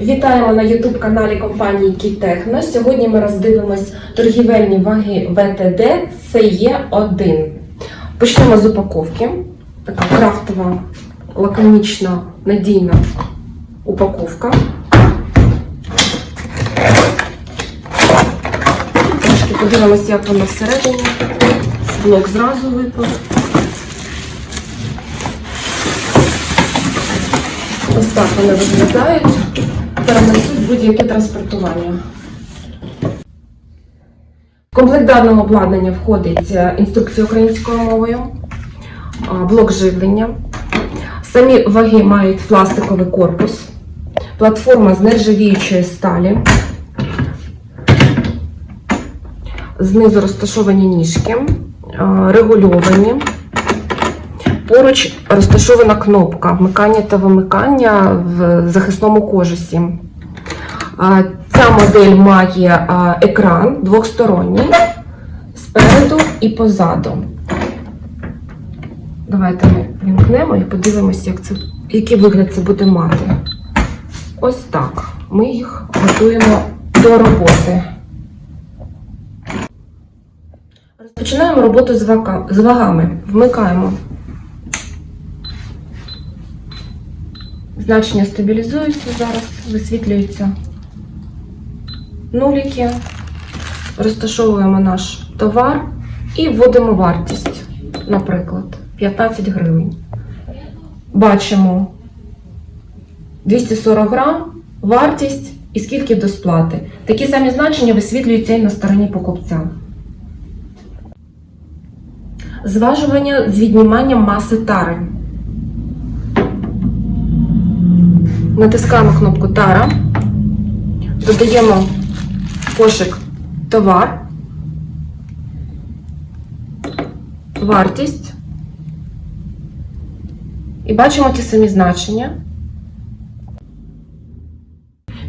Вітаємо на youtube каналі компанії Кітехно. Сьогодні ми роздивимось торгівельні ваги ВТД CE1. Почнемо з упаковки. Така крафтова, лаконічна, надійна упаковка. Трошки подивимося, як воно всередині. Блок зразу випав. Ось так вони виглядають. Перенесуть будь-яке транспортування. В комплект даного обладнання входить е, інструкція українською мовою, блок живлення. Самі ваги мають пластиковий корпус, платформа з нержавіючої сталі. Знизу розташовані ніжки, регульовані. Поруч розташована кнопка вмикання та вимикання в захисному кожусі. Ця модель має екран двохсторонній спереду і позаду. Давайте ми вімкнемо і подивимося, як це, який вигляд це буде мати. Ось так. Ми їх готуємо до роботи. Розпочинаємо роботу з вагами. Вмикаємо. Значення стабілізуються зараз, висвітлюються нуліки. Розташовуємо наш товар і вводимо вартість, наприклад, 15 гривень. Бачимо 240 грам, вартість і скільки до сплати. Такі самі значення висвітлюються і на стороні покупця. Зважування з відніманням маси тари. Натискаємо кнопку Тара, додаємо кошик товар, вартість і бачимо ті самі значення.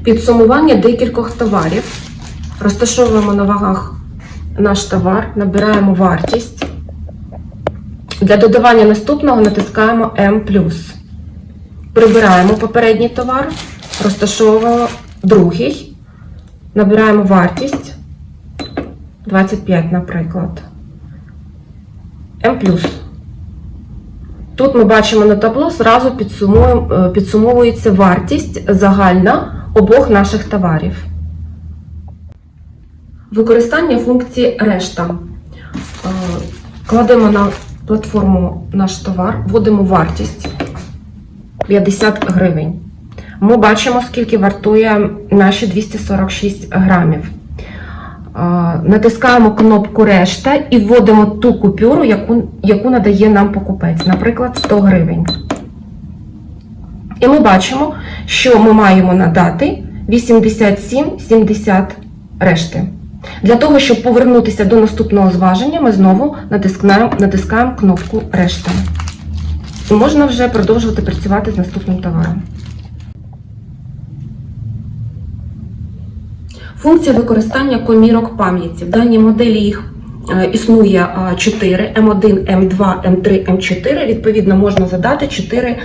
Підсумування декількох товарів. Розташовуємо на вагах наш товар, набираємо вартість. Для додавання наступного натискаємо М. Прибираємо попередній товар, розташовуємо другий, набираємо вартість 25, наприклад. М. Тут ми бачимо на табло, зразу е, підсумовується вартість загальна обох наших товарів. Використання функції решта. Е, Кладемо на платформу наш товар, вводимо вартість. 50 гривень. Ми бачимо, скільки вартує наші 246 грамів. Натискаємо кнопку Решта і вводимо ту купюру, яку, яку надає нам покупець, наприклад, 100 гривень. І ми бачимо, що ми маємо надати 87,70 решти. Для того, щоб повернутися до наступного зваження, ми знову натискаємо, натискаємо кнопку Решта. І можна вже продовжувати працювати з наступним товаром. Функція використання комірок пам'яті. В даній моделі їх е, існує 4 М1, М2, М3, М4. Відповідно, можна задати 4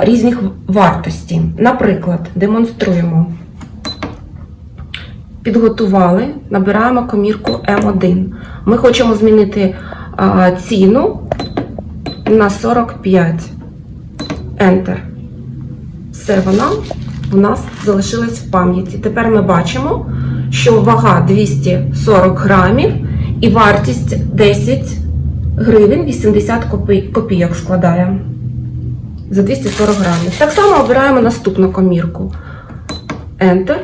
різних вартості. Наприклад, демонструємо. Підготували, набираємо комірку М1. Ми хочемо змінити ціну на 45. Enter. Все вона у нас залишилась в пам'яті. Тепер ми бачимо, що вага 240 грамів і вартість 10 гривень 80 копійок складає. За 240 грамів. Так само обираємо наступну комірку. Enter.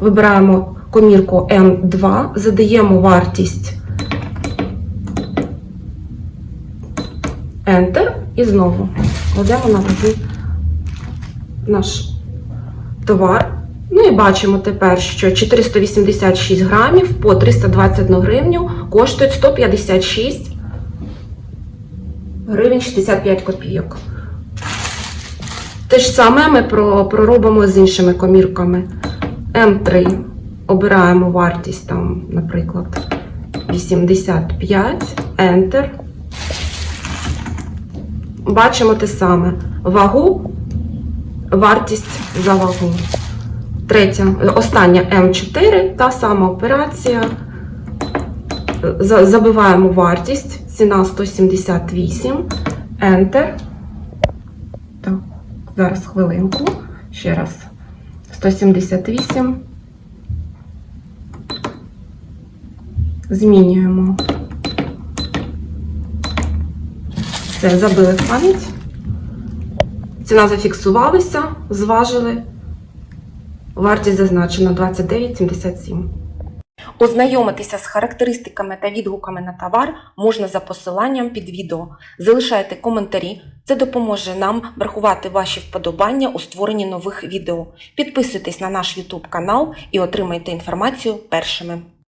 Вибираємо комірку М2, задаємо вартість Enter і знову кладемо на ваги наш товар. Ну і бачимо тепер, що 486 грамів по 321 гривню коштують 156 гривень 65 копійок. Те ж саме ми проробимо з іншими комірками. М3 обираємо вартість там, наприклад, 85, Enter. Бачимо те саме. Вагу, вартість за вагу. Третя, е, остання М4, та сама операція. Е, Забиваємо вартість, ціна 178, Enter. Так, зараз хвилинку. Ще раз. 178. Змінюємо. Все, забили в пам'ять. Ціна зафіксувалася, зважили. Вартість зазначена 29,77. Ознайомитися з характеристиками та відгуками на товар можна за посиланням під відео. Залишайте коментарі, це допоможе нам врахувати ваші вподобання у створенні нових відео. Підписуйтесь на наш YouTube канал і отримайте інформацію першими.